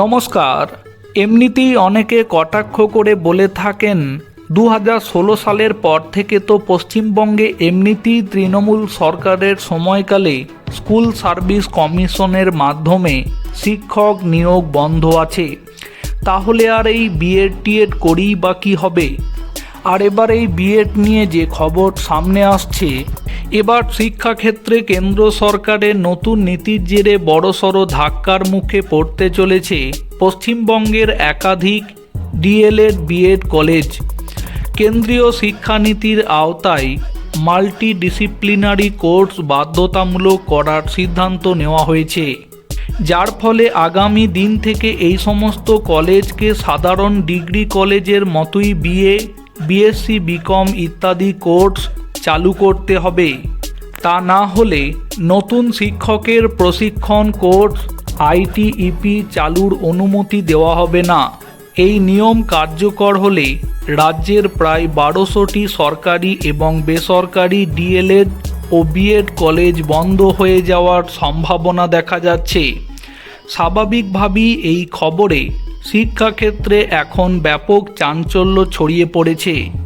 নমস্কার। এমনিতেই অনেকে কটাক্ষ করে বলে থাকেন দু সালের পর থেকে তো পশ্চিমবঙ্গে এমনিতেই তৃণমূল সরকারের সময়কালে স্কুল সার্ভিস কমিশনের মাধ্যমে শিক্ষক নিয়োগ বন্ধ আছে। তাহলে আর এই বিএড টিএড করেই বা কী হবে? আর এবার এই বিএড নিয়ে যে খবর সামনে আসছে এবার শিক্ষাক্ষেত্রে কেন্দ্র সরকারের নতুন নীতির জেরে বড়সড় ধাক্কার মুখে পড়তে চলেছে পশ্চিমবঙ্গের একাধিক ডিএলএড বিএড কলেজ। কেন্দ্রীয় শিক্ষানীতির আওতায় মাল্টি ডিসিপ্লিনারি কোর্স বাধ্যতামূলক করার সিদ্ধান্ত নেওয়া হয়েছে। যার ফলে আগামী দিন থেকে এই সমস্ত কলেজকে সাধারণ ডিগ্রি কলেজের মতোই বিএ, বিএসসি, বিকম ইত্যাদি কোর্স চালু করতে হবে। তা না হলে নতুন শিক্ষকের প্রশিক্ষণ কোর্স, আইটিইপি চালুর অনুমতি দেওয়া হবে না। এই নিয়ম কার্যকর হলে রাজ্যের প্রায় বারোশোটি সরকারি এবং বেসরকারি ডিএলএড ও বিএড কলেজ বন্ধ হয়ে যাওয়ার সম্ভাবনা দেখা যাচ্ছে। স্বাভাবিকভাবেই এই খবরে শিক্ষাক্ষেত্রে এখন ব্যাপক চাঞ্চল্য ছড়িয়ে পড়েছে।